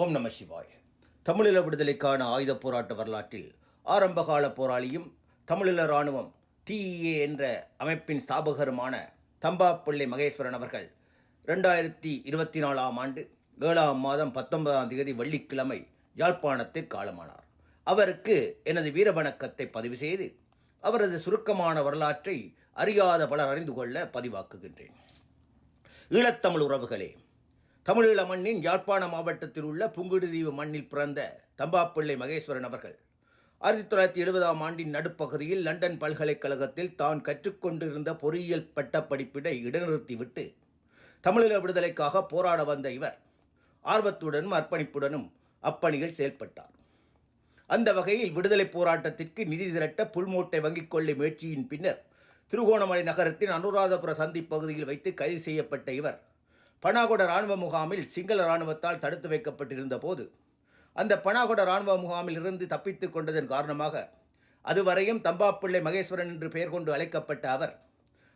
ஓம் நம சிவாய. தமிழீழ விடுதலைக்கான ஆயுத போராட்ட வரலாற்றில் ஆரம்பகால போராளியும் தமிழீழ இராணுவம் டிஇஏ என்ற அமைப்பின் ஸ்தாபகருமான தம்பாப்பிள்ளை மகேஸ்வரன் அவர்கள் ரெண்டாயிரத்தி இருபத்தி நாலாம் ஆண்டு ஏழாம் மாதம் பத்தொன்பதாம் தேதி வெள்ளிக்கிழமை யாழ்ப்பாணத்தில் காலமானார் அவருக்கு எனது வீர வணக்கத்தை பதிவு செய்து அவரது சுருக்கமான வரலாற்றை அறியாத பலர் அறிந்து கொள்ள பதிவாக்குகின்றேன். ஈழத்தமிழ் உறவுகளே தமிழீழ மண்ணின் யாழ்ப்பாண மாவட்டத்தில் உள்ள புங்குடுதீவு மண்ணில் பிறந்த தம்பாப்பிள்ளை மகேஸ்வரன் அவர்கள் ஆயிரத்தி தொள்ளாயிரத்தி எழுபதாம் ஆண்டின் நடுப்பகுதியில் லண்டன் பல்கலைக்கழகத்தில் தான் கற்றுக்கொண்டிருந்த பொறியியல் பட்டப்படிப்பினை இடைநிறுத்திவிட்டு தமிழீழ விடுதலைக்காக போராட வந்த இவர் ஆர்வத்துடனும் அர்ப்பணிப்புடனும் அப்பணியில் செயல்பட்டார். அந்த வகையில் விடுதலை போராட்டத்திற்கு நிதி திரட்ட புல்மூட்டை வங்கிக் கொள்ளை முயற்சியின் பின்னர் திருகோணமலை நகரத்தின் அனுராதபுர சந்தி பகுதியில் வைத்து கைது செய்யப்பட்ட இவர் பனாகொட இராணுவ முகாமில் சிங்கள இராணுவத்தால் தடுத்து வைக்கப்பட்டிருந்த போது அந்த பனாகொட இராணுவ முகாமில் இருந்து தப்பித்துக் கொண்டதன் காரணமாக அதுவரையும் தம்பாப்பிள்ளை மகேஸ்வரன் என்று பெயர் கொண்டு அழைக்கப்பட்ட அவர்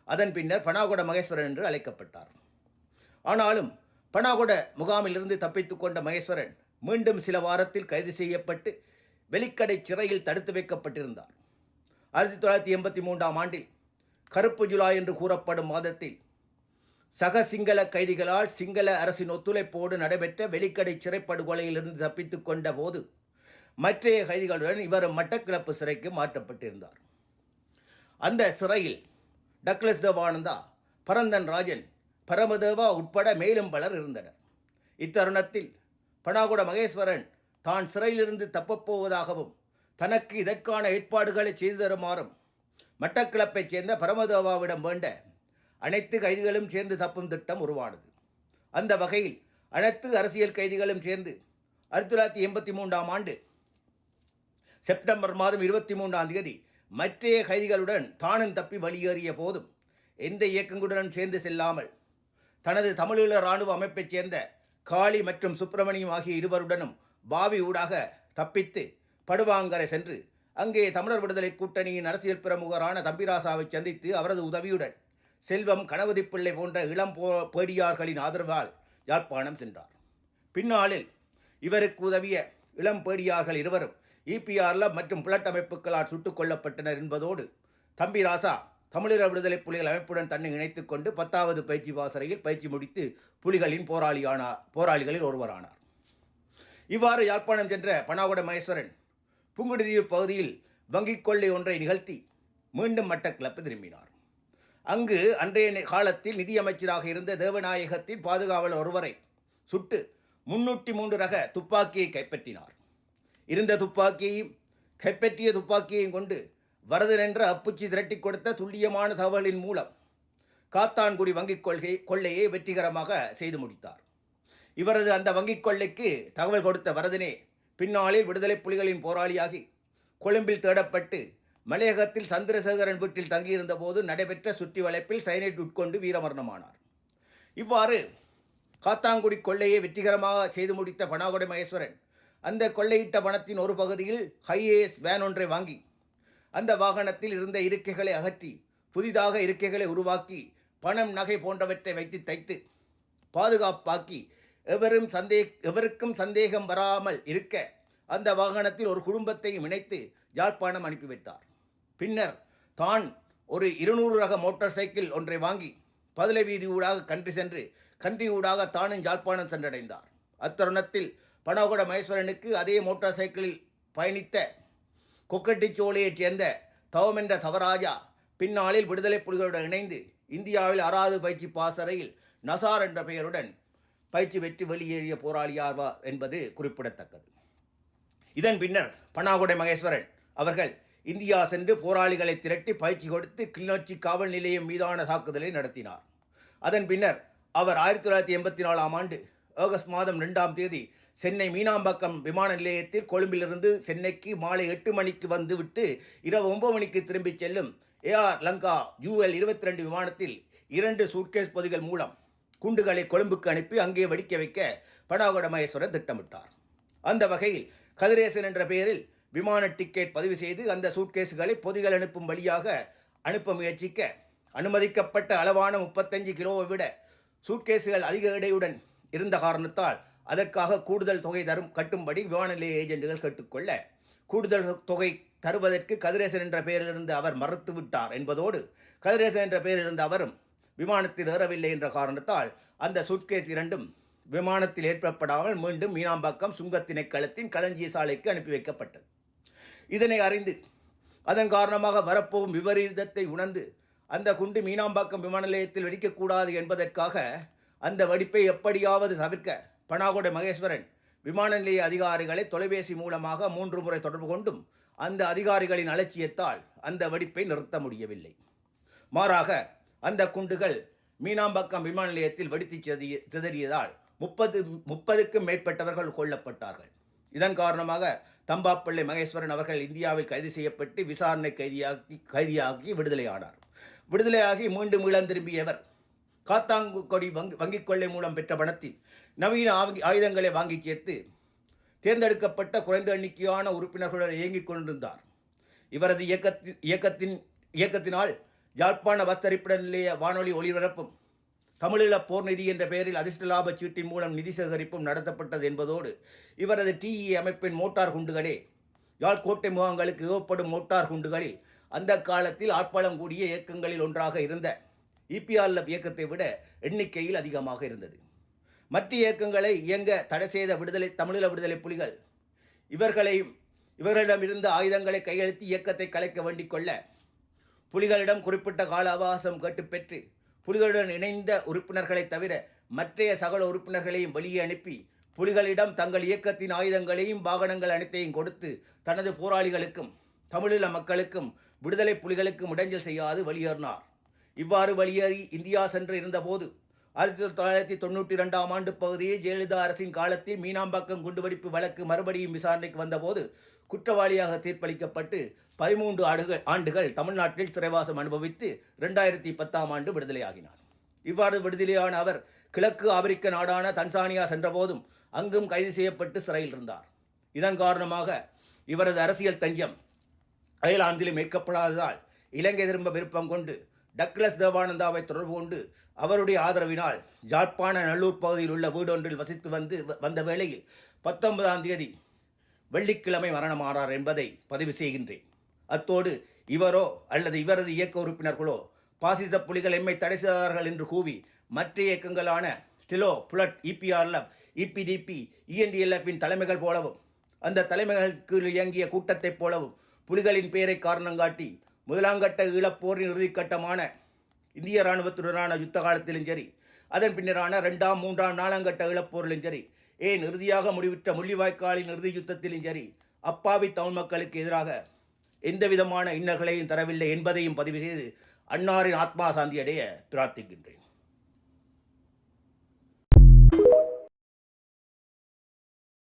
அதன் பின்னர் பனாகொட மகேஸ்வரன் என்று அழைக்கப்பட்டார். ஆனாலும் பனாகொட முகாமிலிருந்து தப்பித்துக் கொண்ட மகேஸ்வரன் மீண்டும் சில வாரத்தில் கைது செய்யப்பட்டு வெளிக்கடை சிறையில் தடுத்து வைக்கப்பட்டிருந்தார். ஆயிரத்தி தொள்ளாயிரத்தி எண்பத்தி மூன்றாம் ஆண்டில் கருப்பு ஜுலா என்று கூறப்படும் மாதத்தில் சக சிங்கள கைதிகளால் சிங்கள அரசின் ஒத்துழைப்போடு நடைபெற்ற வெளிக்கடை சிறைப்படுகொலையிலிருந்து தப்பித்துக் கொண்ட போது மற்றைய கைதிகளுடன் இவர் மட்டக்கிளப்பு சிறைக்கு மாற்றப்பட்டிருந்தார். அந்த சிறையில் டக்ளஸ் தேவானந்தா பரந்தன் ராஜன் பரமதேவா உட்பட மேலும் பலர் இருந்தனர். இத்தருணத்தில் பனாகுட மகேஸ்வரன் தான் சிறையிலிருந்து தப்பப்போவதாகவும் தனக்கு இதற்கான ஏற்பாடுகளை செய்து தருமாறும் மட்டக்கிளப்பைச் சேர்ந்த பரமதேவாவிடம் வேண்ட அனைத்து கைதிகளும் சேர்ந்து தப்பும் திட்டம் உருவானது. அந்த வகையில் அனைத்து அரசியல் கைதிகளும் சேர்ந்து ஆயிரத்தி தொள்ளாயிரத்தி எண்பத்தி மூன்றாம் ஆண்டு செப்டம்பர் மாதம் இருபத்தி மூன்றாம் தேதி மற்றைய கைதிகளுடன் தானும் தப்பி வெளியேறிய போதும் எந்த இயக்கங்களுடன் சேர்ந்து செல்லாமல் தனது தமிழீழ இராணுவ அமைப்பைச் சேர்ந்த காளி மற்றும் சுப்பிரமணியம் ஆகிய இருவருடனும் பாவி ஊடாக தப்பித்து படுவாங்கரை சென்று அங்கே தமிழர் விடுதலை கூட்டணியின் அரசியல் பிரமுகரான தம்பிராசாவை சந்தித்து அவரது உதவியுடன் செல்வம் கணபதி பிள்ளை போன்ற இளம் போ பேடியார்களின் ஆதரவால் யாழ்ப்பாணம் சென்றார். பின்னாளில் இவருக்கு உதவிய இளம் பேடியார்கள் இருவரும் இபிஆர்ல மற்றும் புலட்டமைப்புகளால் சுட்டுக் கொல்லப்பட்டனர் என்பதோடு தம்பி ராசா தமிழீழ விடுதலை புலிகள் அமைப்புடன் தன்னை இணைத்துக் கொண்டு பத்தாவது பயிற்சி வாசறையில் பயிற்சி முடித்து புலிகளின் போராளியான போராளிகளில் ஒருவரானார். இவ்வாறு யாழ்ப்பாணம் சென்ற பனாகுட மகேஸ்வரன் புங்குடுதீவு பகுதியில் வங்கிக் கொள்ளை ஒன்றை நிகழ்த்தி மீண்டும் மட்டக்கிளப்பு திரும்பினார். அங்கு அன்றைய காலத்தில் நிதியமைச்சராக இருந்த தேவநாயகத்தின் பாதுகாவலர் ஒருவரை சுட்டு முன்னூற்றி மூன்று ரக துப்பாக்கியை கைப்பற்றினார். இருந்த துப்பாக்கியையும் கைப்பற்றிய துப்பாக்கியையும் கொண்டு வரதன் என்ற அப்புச்சி திரட்டி கொடுத்த துல்லியமான தகவலின் மூலம் காத்தான்குடி வங்கிக் கொள்கை கொள்ளையை வெற்றிகரமாக செய்து முடித்தார். இவரது அந்த வங்கிக் கொள்ளைக்கு தகவல் கொடுத்த வரதனே பின்னாளில் விடுதலை புலிகளின் போராளியாகி கொழும்பில் தேடப்பட்டு மலையகத்தில் சந்திரசேகரன் வீட்டில் தங்கியிருந்த போது நடைபெற்ற சுற்றி வளைப்பில் சைனைட் உட்கொண்டு வீரமரணமானார். இவ்வாறு காத்தாங்குடி கொள்ளையை வெற்றிகரமாக செய்து முடித்த பனாகுடை மகேஸ்வரன் அந்த கொள்ளையிட்ட பணத்தின் ஒரு பகுதியில் ஹைஏஎஸ் வேன் ஒன்றை வாங்கி அந்த வாகனத்தில் இருந்த இருக்கைகளை அகற்றி புதிதாக இருக்கைகளை உருவாக்கி பணம் நகை போன்றவற்றை வைத்து தைத்து பாதுகாப்பாக்கி எவரும் சந்தே எவருக்கும் சந்தேகம் வராமல் இருக்க அந்த வாகனத்தில் ஒரு குடும்பத்தையும் இணைத்து யாழ்ப்பாணம் அனுப்பி வைத்தார். பின்னர் தான் ஒரு இருநூறு ரக மோட்டார் சைக்கிள் ஒன்றை வாங்கி பதுளை வீதி ஊடாக கன்றி சென்று கன்றி ஊடாக தானும் யாழ்ப்பாணம் சென்றடைந்தார். அத்தருணத்தில் பனகுட மகேஸ்வரனுக்கு அதே மோட்டார் சைக்கிளில் பயணித்த கொக்கட்டிச்சோலையைச் சேர்ந்த தவமென்ற தவராஜா பின்னாளில் விடுதலை புலிகளுடன் இணைந்து இந்தியாவில் அறாவது பயிற்சி பாசறையில் நசார் என்ற பெயருடன் பயிற்சி வெற்றி வெளியேறிய போராளியாவார் என்பது குறிப்பிடத்தக்கது. இதன் பின்னர் பனாகுடை மகேஸ்வரன் அவர்கள் இந்தியா சென்று போராளிகளை திரட்டி பயிற்சி கொடுத்து கிளிநொச்சி காவல் நிலையம் மீதான தாக்குதலை நடத்தினார். அதன் பின்னர் அவர் ஆயிரத்தி தொள்ளாயிரத்தி எண்பத்தி நாலாம் ஆண்டு ஆகஸ்ட் மாதம் ரெண்டாம் தேதி சென்னை மீனாம்பாக்கம் விமான நிலையத்தில் கொழும்பிலிருந்து சென்னைக்கு மாலை எட்டு மணிக்கு வந்துவிட்டு இரவு ஒன்பது மணிக்கு திரும்பிச் செல்லும் ஏஆர் லங்கா யூஎல் இருபத்தி ரெண்டு விமானத்தில் இரண்டு சூட்கேஸ் பொதிகள் மூலம் குண்டுகளை கொழும்புக்கு அனுப்பி அங்கே வெடிக்க வைக்க பனாகுட மகேஸ்வரன் திட்டமிட்டார். அந்த வகையில் கதிரேசன் என்ற பெயரில் விமான டிக்கெட் பதிவு செய்து அந்த சூட்கேஸுகளை பொதிகள் அனுப்பும் வழியாக அனுப்ப முயற்சிக்க அனுமதிக்கப்பட்ட அளவான முப்பத்தஞ்சு கிலோவை விட சூட்கேஸுகள் அதிக எடையுடன் இருந்த காரணத்தால் அதற்காக கூடுதல் தொகை தரும் கட்டும்படி விமான நிலைய ஏஜென்ட்டுகள் கேட்டுக்கொள்ள கூடுதல் தொகை தருவதற்கு கதிரேசன் என்ற பெயரிலிருந்து அவர் மறுத்துவிட்டார் என்பதோடு கதிரேசன் என்ற பெயரிலிருந்து அவரும் விமானத்தில் ஏறவில்லை என்ற காரணத்தால் அந்த சுட்கேஸ் இரண்டும் விமானத்தில் ஏற்படாமல் மீண்டும் மீனாம்பாக்கம் சுங்கத்திணைக்களத்தின் களஞ்சிய சாலைக்கு அனுப்பி வைக்கப்பட்டது. இதனை அறிந்து அதன் காரணமாக வரப்போகும் விபரீதத்தை உணர்ந்து அந்த குண்டு மீனாம்பாக்கம் விமான நிலையத்தில் வெடிக்கக்கூடாது என்பதற்காக அந்த வெடிப்பை எப்படியாவது தவிர்க்க பனாகொடை மகேஸ்வரன் விமான நிலைய அதிகாரிகளை தொலைபேசி மூலமாக மூன்று முறை தொடர்பு கொண்டும் அந்த அதிகாரிகளின் அலட்சியத்தால் அந்த வெடிப்பை நிறுத்த முடியவில்லை. மாறாக அந்த குண்டுகள் மீனாம்பாக்கம் விமான நிலையத்தில் வெடித்து சிதறிய சிதறியதால் முப்பது முப்பதுக்கும் மேற்பட்டவர்கள் கொல்லப்பட்டார்கள். இதன் காரணமாக தம்பாப்பிள்ளை மகேஸ்வரன் அவர்கள் இந்தியாவில் கைது செய்யப்பட்டு விசாரணை கைதியாகி கைதியாகி விடுதலையானார். விடுதலையாகி மீண்டும் ஈழம் திரும்பியவர் காத்தாங்குடி வங்கி வங்கிக் கொள்ளை மூலம் பெற்ற பணத்தில் நவீன ஆவி- ஆயுதங்களை வாங்கி சேர்த்து தேர்ந்தெடுக்கப்பட்ட குறைந்த எண்ணிக்கையான உறுப்பினர்களுடன் இயங்கிக் கொண்டிருந்தார். இவரது இயக்கத்தின் இயக்கத்தின் இயக்கத்தினால் யாழ்ப்பாண வஸ்தரிப்பிட நிலைய வானொலி ஒளிபரப்பும் தமிழீழ போர் நிதி என்ற பெயரில் அதிர்ஷ்ட லாப சீட்டின் மூலம் நிதி சேகரிப்பும் நடத்தப்பட்டது என்பதோடு இவரது டிஇ அமைப்பின் மோட்டார் குண்டுகளே. யாழ்கோட்டை முகாங்களுக்கு ஏவப்படும் மோட்டார் குண்டுகளில் அந்த காலத்தில் ஆட்பலம் கூடிய இயக்கங்களில் ஒன்றாக இருந்த இபிஆர்எஃப் இயக்கத்தை விட எண்ணிக்கையில் அதிகமாக இருந்தது. மற்ற இயக்கங்களை இயங்க தடை செய்த விடுதலை தமிழீழ விடுதலை புலிகள் இவர்களையும் இவர்களிடமிருந்து ஆயுதங்களை கையெழுத்து இயக்கத்தை கலைக்க வேண்டிக் கொள்ள புலிகளிடம் குறிப்பிட்ட கால அவகாசம் கேட்டு பெற்று புலிகளுடன் இணைந்த உறுப்பினர்களை தவிர மற்றைய சகல உறுப்பினர்களையும் வெளியே அனுப்பி புலிகளிடம் தங்கள் இயக்கத்தின் ஆயுதங்களையும் வாகனங்கள் அனைத்தையும் கொடுத்து தனது போராளிகளுக்கும் தமிழீழ மக்களுக்கும் விடுதலை புலிகளுக்கும் இடைஞ்சல் செய்யாது வெளியேறினார் இவ்வாறு வெளியேறி இந்தியா சென்று இருந்தபோது ஆயிரத்தி தொள்ளாயிரத்தி தொண்ணூற்றி ரெண்டாம் ஆண்டு பகுதியில் ஜெயலலிதா அரசின் காலத்தில் மீனாம்பாக்கம் குண்டுவெடிப்பு வழக்கு மறுபடியும் விசாரணைக்கு வந்தபோது குற்றவாளியாக தீர்ப்பளிக்கப்பட்டு பதிமூன்று ஆண்டுகள் ஆண்டுகள் தமிழ்நாட்டில் சிறைவாசம் அனுபவித்து ரெண்டாயிரத்தி பத்தாம் ஆண்டு விடுதலையாகினார். இவ்வாறு விடுதலையான அவர் கிழக்கு ஆப்பிரிக்க நாடான தன்சானியா சென்றபோதும் அங்கும் கைது செய்யப்பட்டு சிறையில் இருந்தார். இதன் காரணமாக இவரது அரசியல் தஞ்சம் அயர்லாந்திலும் மீட்கப்படாததால் இலங்கை திரும்ப விருப்பம் கொண்டு டக்ளஸ் தேவானந்தாவை தொடர்பு கொண்டு அவருடைய ஆதரவினால் ஜாழ்ப்பாண நல்லூர் பகுதியில் உள்ள வீடொன்றில் வசித்து வந்து வந்த வேளையில் பத்தொன்பதாம் தேதி வெள்ளிக்கிழமை மரணமானார் என்பதை பதிவு செய்கின்றேன். அத்தோடு இவரோ அல்லது இவரது இயக்க உறுப்பினர்களோ பாசிச புலிகள் எம்மை தடை செய்தார்கள் என்று கூவி மற்ற இயக்கங்களான ஸ்டிலோ புலட் இபிஆர்எஃப் இபிடிபி இஎன்டிஎல்எஃப்பின் தலைமைகள் போலவும் அந்த தலைமைகளுக்கு இயங்கிய கூட்டத்தைப் போலவும் புலிகளின் பெயரை காரணம் காட்டி முதலாங்கட்ட ஈழப்போரின் இறுதிக்கட்டமான இந்திய இராணுவத்துடனான யுத்த காலத்திலும் சரி அதன் பின்னரான ரெண்டாம் மூன்றாம் நாலாங்கட்ட இழப்போரிலும் சரி ஏன் இறுதியாக முடிவிட்ட முள்ளிவாய்க்காலின் இறுதி யுத்தத்திலும் சரி அப்பாவி தமிழ் மக்களுக்கு எதிராக எந்த விதமான இன்னல்களையும் தரவில்லை என்பதையும் பதிவு செய்து அன்னாரின் ஆத்மா சாந்தியடைய பிரார்த்திக்கின்றேன்.